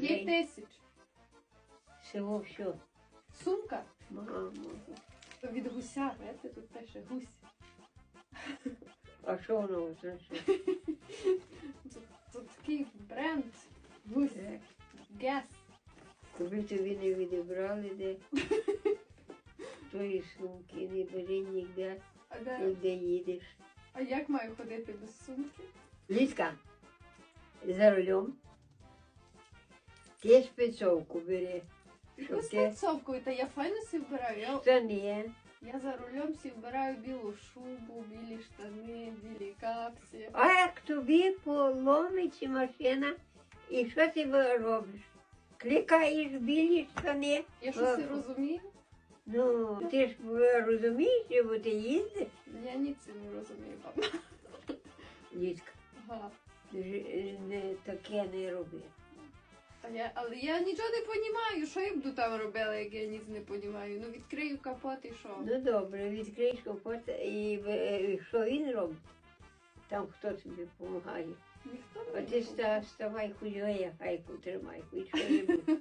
П'ять тисяч. Всього все. Сумка Мамо. від гуся, знаєте, тут пише гусь. А що воно означає? Тут, тут такий бренд гусь. Е, Гес. Коли тобі не відібрали де тої сумки, не бери ніде, А, де, ніде їдеш. а як маю ходити без сумки? Ліска, за рулем. Ти спецовку бери. Ти спецовкою? Та я файно сі вбираю. Я, штани. я за рулем сі вбираю білу шубу, білі штани, білі капці. А як тобі поломиться машина, і що ти робиш? Кликаєш білі штани. Я щось і розумію? Ну, ти ж розумієш, бо ти їздиш, Я ніці не розумію, баба. Ліска. Ага. Ж- Не, таке не роби. А я, але я нічого не розумію, що я буду там робила, як я ніц не розумію. Ну відкрию капот і що? Ну добре, відкриєш капот і е, що він робить? Там хто тобі допомагає. Ніхто А ти не ста- ставай худьоє, гайку тримай, хоч що не буде.